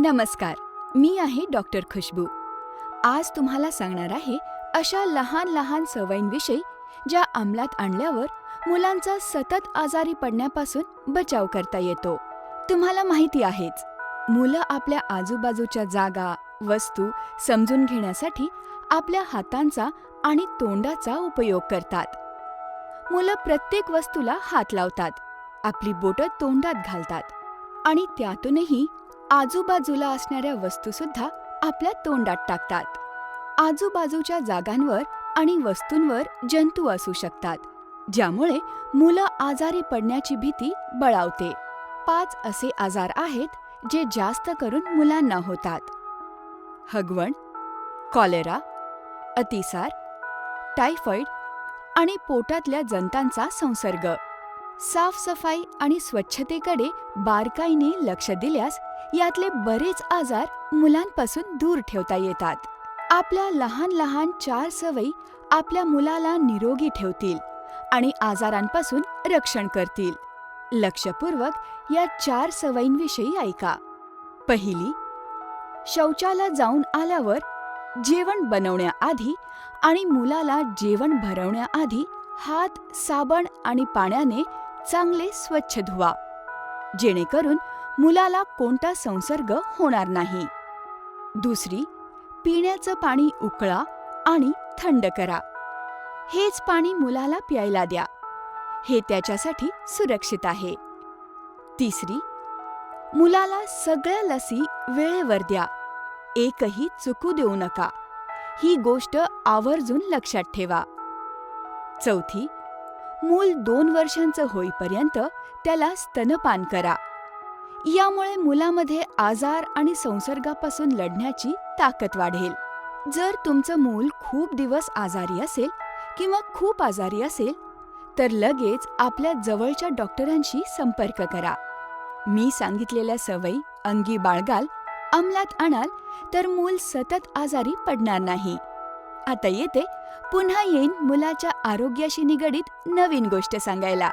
नमस्कार मी आहे डॉक्टर खुशबू. आज तुम्हाला सांगणार आहे अशा लहान लहान सवयींविषयी ज्या अंमलात आणल्यावर मुलांचा सतत आजारी पडण्यापासून बचाव करता येतो. तुम्हाला माहिती आहेच मुलं आपल्या आजूबाजूच्या जागा वस्तू समजून घेण्यासाठी आपल्या हातांचा आणि तोंडाचा उपयोग करतात. मुलं प्रत्येक वस्तूला हात लावतात आपली बोटं तोंडात घालतात आणि त्यातूनही आजूबाजूला असणाऱ्या वस्तूसुद्धा आपल्या तोंडात टाकतात. आजूबाजूच्या जागांवर आणि वस्तूंवर जंतू असू शकतात ज्यामुळे मुलं आजारी पडण्याची भीती बळावते. पाच असे आजार आहेत जे जास्त करून मुलांना होतात. हगवण कॉलेरा अतिसार टायफॉइड आणि पोटातल्या जंतांचा संसर्ग. साफसफाई आणि स्वच्छतेकडे बारकाईने लक्ष दिल्यास यातले बरेच आजार मुलांपासून दूर ठेवता येतात. आपल्या लहान लहान चार सवयी आपल्या मुलाला निरोगी ठेवतील आणि आजारांपासून रक्षण करतील. लक्षपूर्वक या चार सवयींविषयी ऐका. पहिली शौचाला जाऊन आल्यावर जेवण बनवण्याआधी आणि मुलाला जेवण भरवण्याआधी हात साबण आणि पाण्याने चांगले स्वच्छ धुवा. जेणेकरून मुलाला कोणता संसर्ग होणार नाही. दुसरी पिण्याचं पाणी उकळा आणि थंड करा. हेच पाणी मुलाला प्यायला द्या. हे त्याच्यासाठी सुरक्षित आहे. तिसरी मुलाला सगळ्या लसी वेळेवर द्या. एकही चुकू देऊ नका. ही गोष्ट आवर्जून लक्षात ठेवा. चौथी मूल दोन वर्षांचं होईपर्यंत त्याला स्तनपान करा. यामुळे मुलामध्ये आजार आणि संसर्गापासून लढण्याची ताकद वाढेल. जर तुमचं मूल खूप दिवस आजारी असेल किंवा खूप आजारी असेल तर लगेच आपल्या जवळच्या डॉक्टरांशी संपर्क करा. मी सांगितलेल्या सवयी अंगी बाळगाल अंमलात आणाल तर मूल सतत आजारी पडणार नाही. आता येते. पुन्हा येईन मुलाच्या आरोग्याशी निगडीत नवीन गोष्ट सांगायला.